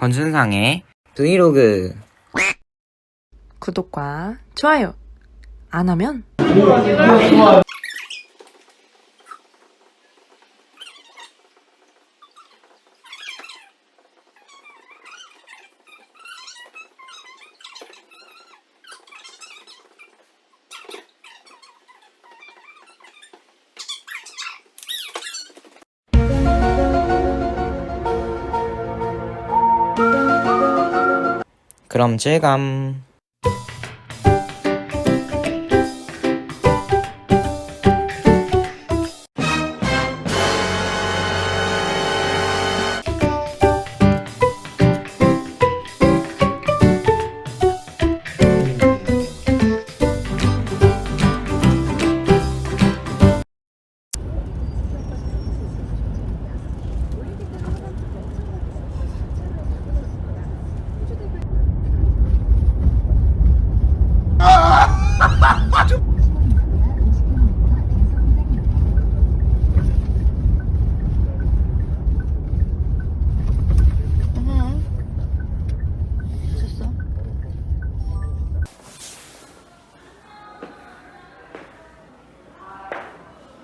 권순상의 브이로그. 구독과 좋아요 안 하면 그럼 질감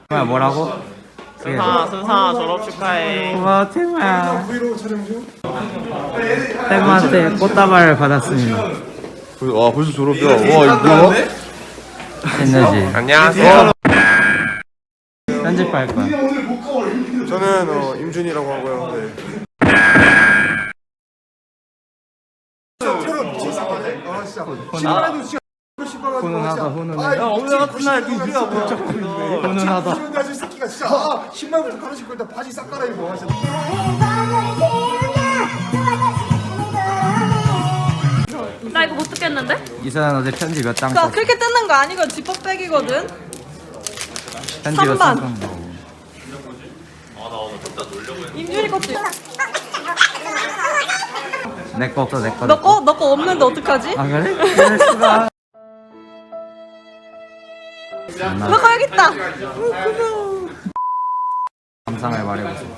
뭐야 뭐라고? 순사 순사 졸업 축하해. 고마워 태마야 태마한테 꽃다발을 받았습니다 와 벌써 졸업이야. 와 이거 뭐야? 에너지 안녕하세요. 편집할 거야 저는 어, 임준이라고 하고요. 네. 훈훈하다 훈훈해 야 오늘 같은 날 민준이가 뭐야? 훈훈하다 아저 새끼가 진짜 아, 신발부터 가로신고 일단 바지 싹 갈아입어. 진짜. 나 이거 못 듣겠는데? 이사연 어제 편지 몇장 나 썼어? 그렇게 뜯는 거 아니고 지퍼백이거든 편지 몇장 삼반. 썼어? 임준이 것도 내거 없어 내거 너 거? 너 거 없는데 어떡하지? 아 그래? 그럴 수가 너 거 여기 있다 감상을 말해보세요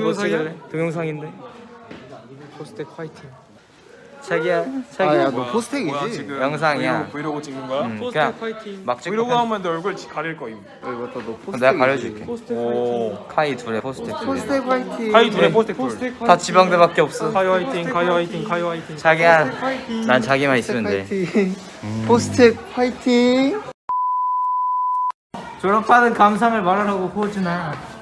동영상이야? 동영상인데 포스텍 화이팅 자기야 자기야 너 포스텍이지? 영상이야 브이로그 찍는 거야? 응, 그냥 막 찍고 브이로그 편- 하면 내 얼굴 가릴 거임. 내가 가려줄게 오. 카이 둘의 포스텍 포스텍 화이팅. 카이 둘의 포스텍 풀. 다 지방대밖에 없어 카이 화이팅, 카이 화이팅, 카이 화이팅. 자기야 난 자기만 있으면 돼 화이팅. 포스텍 화이팅. 졸업하는 감상을 말하라고 호준아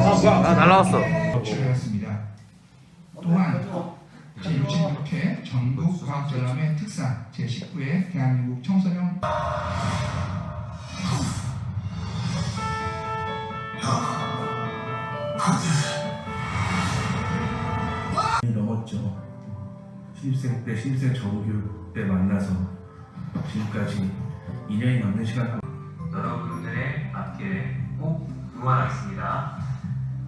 아 날라왔어 출연했습니다. 또한 제66회 전국 과학전람회 특사 제19회 대한민국 청소년 넘었죠. 신입생 때 신입생 정규 때 만나서 지금까지 2년이 넘는 시간 여러분들의 앞길에 꼭 응원하겠습니다.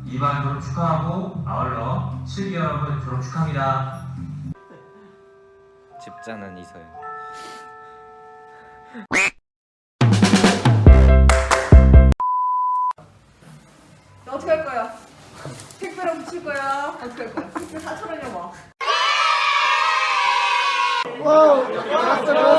이반 졸업 축하하고 아울러 7기 여러분 졸업 축하합니다. 집자는 이서연 너 어떻게 할 거야? 택배랑 붙일 거야? 어떻게 할 거야? 택배 4천 원이야 뭐권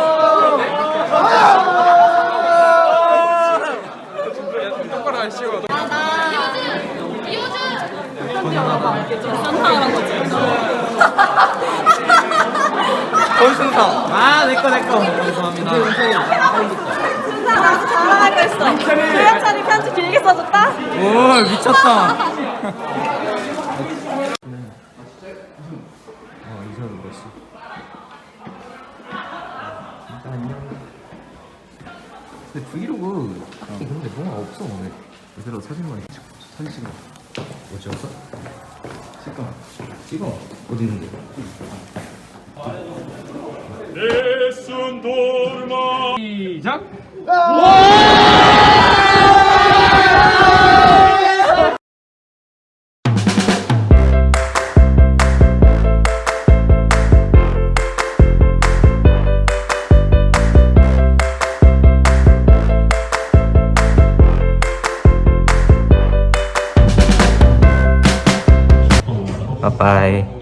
순상 아 내꺼 내꺼 감사합니다 나도 자랑할 거 있어 조영찬이 편지 길게 써줬다? 오 미쳤다 근데 브이로그 근데 뭐가 없어 오늘 그대로 사진만 찍고 사진 찍어. 뭐 찍었어? 찍어. 찍어. 어디 있는데? 시작. 빠빠이.